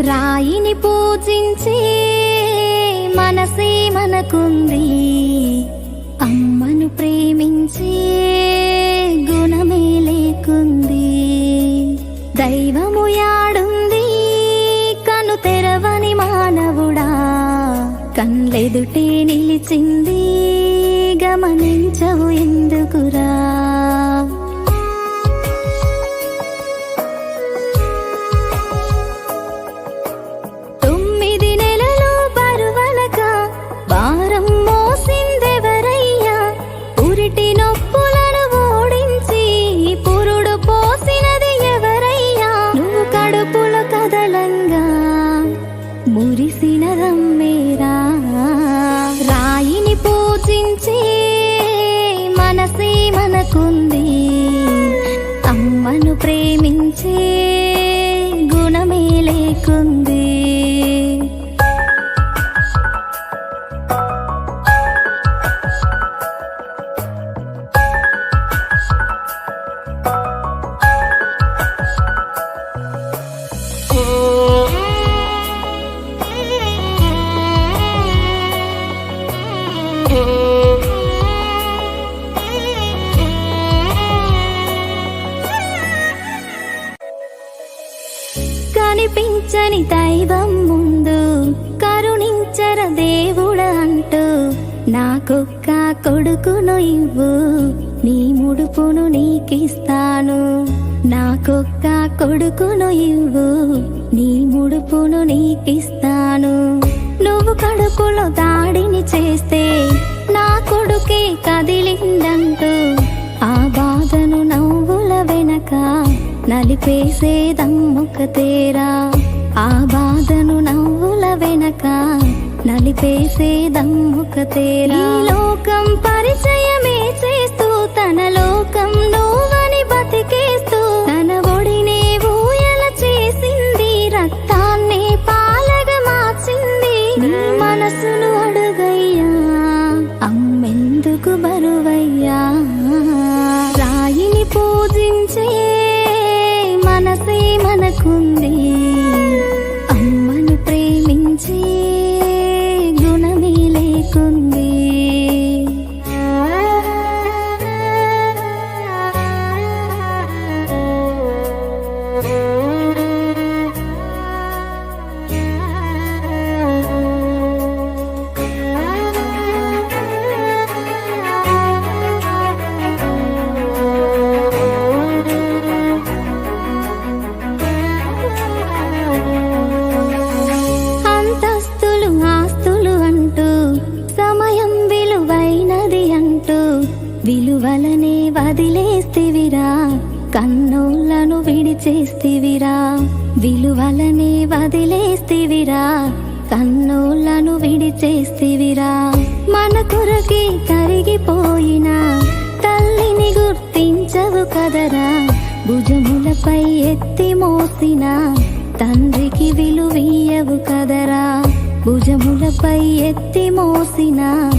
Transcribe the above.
రాయిని పూజించే మనసే మనకుంది. అమ్మను ప్రేమించే గుణమే లేకుంది. దైవము యాడుంది కను తెరవని మానవుడా. కన్లెదుటే నిలిచింది గమనించవు ఎందుకురా. మురిసినదమ్మేరా రాయిని పూజించే మనసే మనకుంది. అమ్మను ప్రేమించే కనిపించని దైవం ముందు కరుణించర దేవుడ అంటూ నాకొక్క కొడుకును ఇవ్వు నీ ముడుపును నీకిస్తాను. నాకొక్క కొడుకును ఇవ్వు నీ ముడుపును నీకిస్తాను. నువ్వు కడుపులో దాడిని చేస్తే నా కొడుకే కదిలిందంటూ ఆ నలిపేసేదమ్మొక తేరా. ఆ బాధను నవ్వుల వెనక నలిపేసేదమ్ముకతేరా లోకం పరిచయమే చేస్తూ తన లోకం నువ్వని బతికేస్తూ తన ఒడినే ఊయల చేసింది రక్తాన్ని పాలగా మార్చింది. మనసును అడుగయ్యా అమ్మెందుకు బరువయ్యా? రాయిని పూజించే మనసే మనకుంది. అమ్మను ప్రేమించే గుణమే లేకుంది. Oh విలువలనే వదిలేస్తివిరా. కన్నులను విడిచేస్తివిరా. విలువలనే వదిలేస్తివిరా. కన్నులను విడిచేస్తివిరా. మన కొరకి కరిగిపోయిన తల్లిని గుర్తించవు కదరా. భుజములపై ఎత్తి మోసిన తండ్రికి విలువీయవు కదరా. భుజములపై ఎత్తి మోసినా